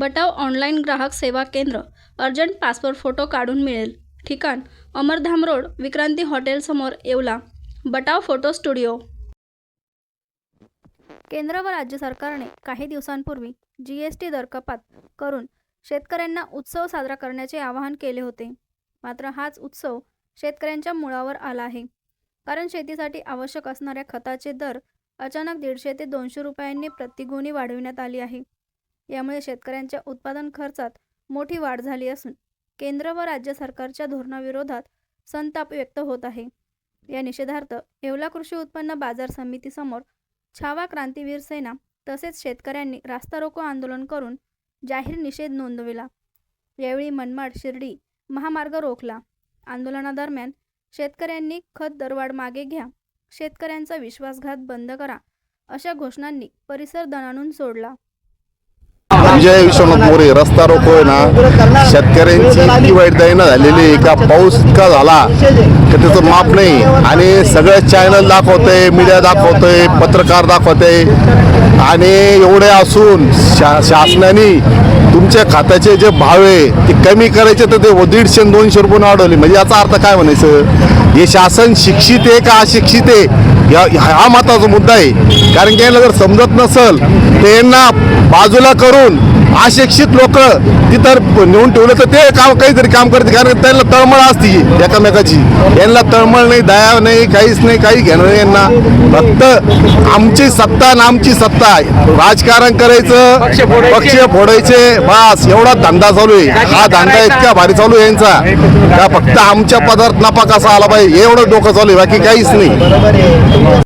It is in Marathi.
बटाव ऑनलाईन ग्राहक सेवा केंद्र अर्जंट पासपोर्ट फोटो काढून मिळेल. ठिकाण अमरधाम रोड विक्रांती हॉटेलसमोर येवला. Batav photo studio. केंद्र व राज्य सरकारने काही दिवसांपूर्वी जी एस टी दर कपात करून शेतकऱ्यांना उत्सव साजरा करण्याचे आवाहन केले होते. मात्र हाच उत्सव शेतकऱ्यांच्या मुळावर आला आहे. कारण शेतीसाठी आवश्यक असणाऱ्या खताचे दर अचानक दीडशे ते दोनशे रुपयांनी प्रतिगुणी वाढविण्यात आली आहे. यामुळे शेतकऱ्यांच्या उत्पादन खर्चात मोठी वाढ झाली असून केंद्र व राज्य सरकारच्या धोरणाविरोधात संताप व्यक्त होत आहे. या निषेधार्थ येवला कृषी उत्पन्न बाजार समितीसमोर छावा क्रांतीवीर सेना तसेच शेतकऱ्यांनी रास्ता रोको आंदोलन करून जाहीर निषेध नोंदविला. यावेळी मनमाड शिर्डी महामार्ग रोखला. आंदोलनादरम्यान शेतकऱ्यांनी खत दरवाढ मागे घ्या शेतकऱ्यांचा विश्वासघात बंद करा अशा घोषणांनी परिसर दणाणून सोडला. विजय विश्वनाथ मोरे रस्ता रोको आहे ना. शेतकऱ्यांची इतकी वाईट दैना झालेली आहे का? पाऊस इतका झाला की त्याचं माप नाही. आणि सगळे चॅनल दाखवतंय मीडिया दाखवतंय पत्रकार दाखवतंय. आणि एवढे असून शा शासनाने तुमच्या खात्याचे जे भाव आहे ते कमी करायचे तर ते दीडशे दोनशे रुपये वाढवले. म्हणजे याचा अर्थ काय म्हणायचं? हे शासन शिक्षित आहे का अशिक्षित आहे? या हा महत्त्वाचा मुद्दा आहे. कारण की यांना जर समजत नसल तर यांना बाजूला करून अशिक्षित लोक तिथं नेऊन ठेवलं तर ते काम काहीतरी काम करते कारण त्यांना तळमळ असते एकामेकाची. यांना तळमळ नाही दया नाही काहीच नाही काही घेणं नाही यांना. फक्त आमची सत्ता आणि आमची सत्ता राजकारण करायचं पक्ष फोडायचे. बस एवढा धंदा चालू आहे. हा धंदा इतका भारी चालू आहे यांचा. का फक्त आमच्या पदार्थ नफा कसा आला पाहिजे? एवढं डोकं चालू आहे बाकी काहीच नाही.